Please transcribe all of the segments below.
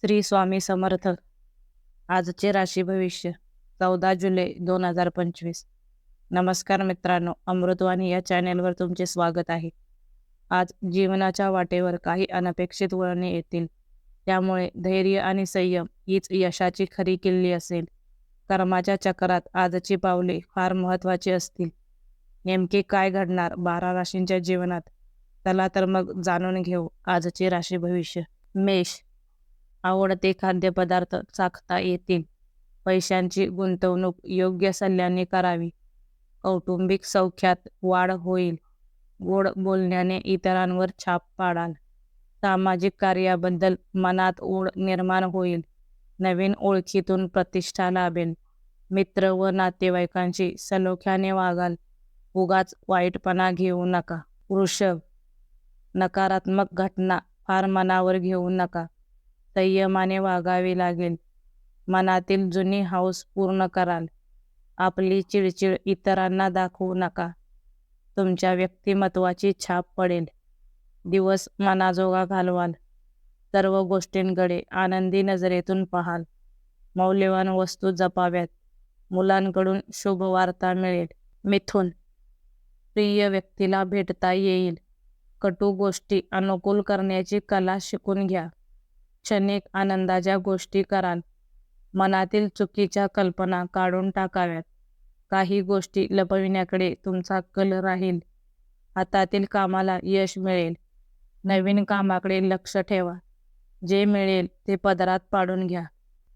श्री स्वामी समर्थ. आजचे राशी भविष्य चौदा जुलै दोन हजार पंचवीस. नमस्कार मित्रांनो अमृतवाणी या चॅनेलवर तुमचे स्वागत आहे. आज जीवनाच्या वाटेवर काही अनपेक्षित वळणे येतील. त्यामुळे धैर्य आणि संयम हीच यशाची खरी किल्ली असेल. कर्माच्या चक्रात आजची पावले फार महत्त्वाची असतील. नेमके काय घडणार बारा राशींच्या जीवनात? चला तर मग जाणून घेऊ आजचे राशी भविष्य. मेष आवडते खाद्यपदार्थ चाखता येतील पैशांची गुंतवणूक योग्य सल्ल्याने करावी. कौटुंबिक सौख्यात वाढ होईल. गोड बोलण्याने इतरांवर छाप पाडाल. सामाजिक कार्याबद्दल मनात ओढ निर्माण होईल. नवीन ओळखीतून प्रतिष्ठा लाभेल. मित्र व नातेवाईकांशी सलोख्याने वागाल. उगाच वाईटपणा घेऊ नका. वृषभ. नकारात्मक घटना फार मनावर घेऊ नका. संयमाने वागावे लागेल. मनातील जुनी हौस पूर्ण कराल. आपली चिडचिड इतरांना दाखवू नका. तुमच्या व्यक्तिमत्वाची छाप पडेल. दिवस मनाजोगा घालवाल. सर्व गोष्टींकडे आनंदी नजरेतून पाहाल. मौल्यवान वस्तू जपाव्यात. मुलांकडून शुभ वार्ता मिळेल. मिथुन. प्रिय व्यक्तीला भेटता येईल. कटू गोष्टी अनुकूल करण्याची कला शिकून घ्या. क्षणिक आनंदाच्या गोष्टी कराल. मनातील चुकीच्या कल्पना काढून टाकाव्यात. काही गोष्टी लपविण्याकडे तुमचा कल राहील. हातातील कामाला यश मिळेल. नवीन कामाकडे लक्ष ठेवा. जे मिळेल ते पदरात पाडून घ्या.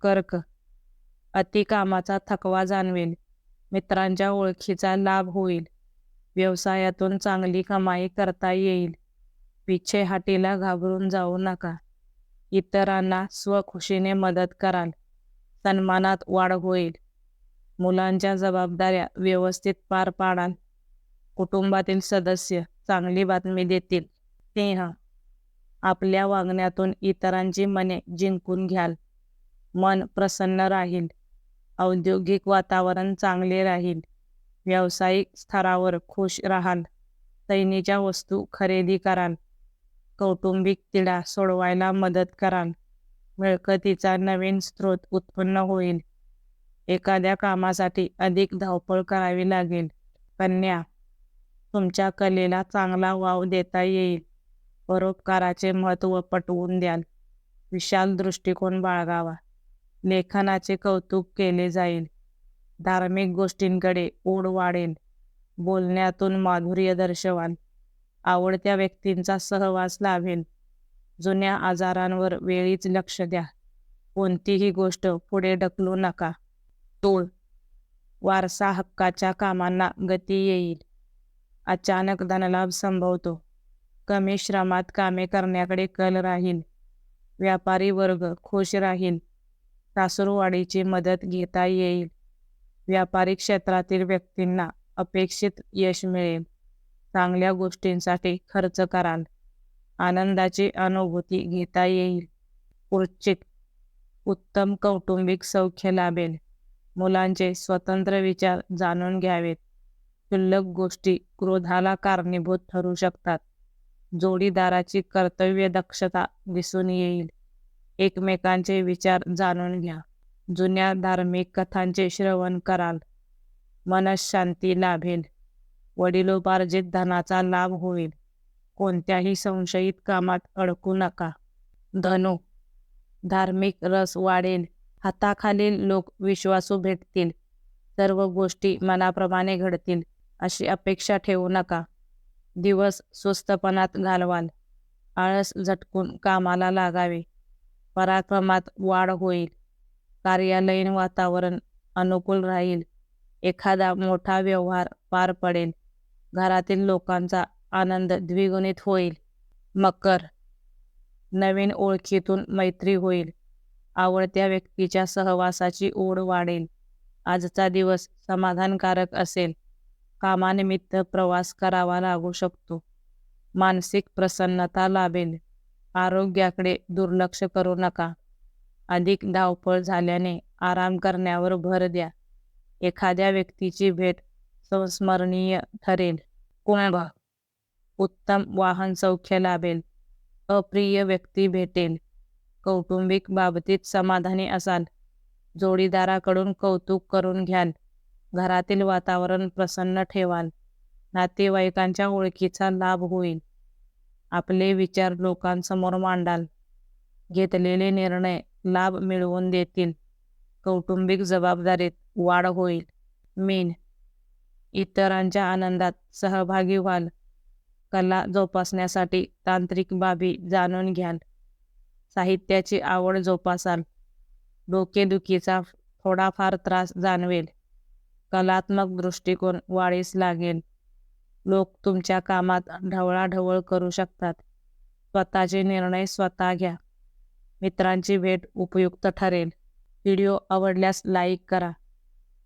कर्क. अति कामाचा थकवा जाणवेल. मित्रांच्या ओळखीचा लाभ होईल. व्यवसायातून चांगली कमाई करता येईल. पिछेहाटीला घाबरून जाऊ नका. इतरांना स्वखुशीने मदत कराल. सन्मानात वाढ होईल. मुलांच्या जबाबदाऱ्या व्यवस्थित पार पाडाल. कुटुंबातील सदस्य चांगली बातमी देतील. स्नेह. आपल्या वागण्यातून इतरांची मने जिंकून घ्याल. मन प्रसन्न राहील. औद्योगिक वातावरण चांगले राहील. व्यावसायिक स्तरावर खुश राहाल. सैनीच्या वस्तू खरेदी कराल. कौटुंबिक तिढा सोडवायला मदत कराल. मिळकतीचा नवीन स्रोत उत्पन्न होईल. एखाद्या कामासाठी अधिक धावपळ करावी लागेल. कन्या तुमच्या कलेला चांगला वाव देता येईल. परोपकाराचे महत्त्व पटवून द्याल. विशाल दृष्टिकोन बाळगावा. लेखनाचे कौतुक केले जाईल. धार्मिक गोष्टींकडे ओढ वाढेल. बोलण्यातून माधुर्य दर्शवाल. आवडत्या व्यक्तींचा सहवास लाभेल. जुन्या आजारांवर वेळीच लक्ष द्या. कोणतीही गोष्ट पुढे ढकलू नका. तोळ वारसा हक्काच्या कामांना गती येईल. अचानक धनलाभ संभवतो. कमी श्रमात कामे करण्याकडे कल राहील. व्यापारी वर्ग खुश राहील. सासूरवाडीची मदत घेता येईल. व्यापारी क्षेत्रातील व्यक्तींना अपेक्षित यश मिळेल. चांगल्या गोष्टींसाठी खर्च कराल. आनंदाची अनुभूती घेता येईल. वृश्चिक उत्तम कौटुंबिक सौख्य लाभेल. मुलांचे स्वतंत्र विचार जाणून घ्यावेत. क्षुल्लक गोष्टी क्रोधाला कारणीभूत ठरू शकतात. जोडीदाराची कर्तव्य दक्षता दिसून येईल. एकमेकांचे विचार जाणून घ्या. जुन्या धार्मिक कथांचे श्रवण कराल. मनशांती लाभेल. वडिलोपार्जित धनाचा लाभ होईल. कोणत्याही संशयित कामात अडकू नका. धनु धार्मिक रस वाढेल. हाताखालील लोक विश्वासू भेटतील. सर्व गोष्टी मनाप्रमाणे घडतील अशी अपेक्षा ठेवू नका. दिवस सुस्तपणात घालवाल. आळस झटकून कामाला लागावे. पराक्रमात वाढ होईल. कार्यालयीन वातावरण अनुकूल राहील. एखादा मोठा व्यवहार पार पडेल. घरातील लोकांचा आनंद द्विगुणित होईल. मकर नवीन ओळखीतून मैत्री होईल. आवडत्या व्यक्तीच्या सहवासाची ओढ वाढेल. आजचा दिवस समाधानकारक असेल. कामानिमित्त प्रवास करावा लागू शकतो. मानसिक प्रसन्नता लाभेल. आरोग्याकडे दुर्लक्ष करू नका. अधिक धावपळ झाल्याने आराम करण्यावर भर द्या. एखाद्या व्यक्तीची भेट संस्मरणीय ठरेल. कुंभ उत्तम वाहन सौख्य लाभेल. अप्रिय व्यक्ती भेटेल. कौटुंबिक बाबतीत समाधानी असाल. जोडीदाराकडून कौतुक करून घ्याल. घरातील वातावरण प्रसन्न ठेवाल. नातेवाईकांच्या ओळखीचा लाभ होईल. आपले विचार लोकांसमोर मांडाल. घेतलेले निर्णय लाभ मिळवून देतील. कौटुंबिक जबाबदारीत वाढ होईल. मीन इतरांच्या आनंदात सहभागी व्हाल. कला जोपासण्यासाठी तांत्रिक बाबी जाणून घ्याल. साहित्याची आवड जोपासाल. डोकेदुखीचा थोडाफार त्रास जाणवेल. कलात्मक दृष्टिकोन वाढीस लागेल. लोक तुमच्या कामात ढवळाढवळ करू शकतात. स्वतःचे निर्णय स्वतः घ्या. मित्रांची भेट उपयुक्त ठरेल. व्हिडिओ आवडल्यास लाईक करा.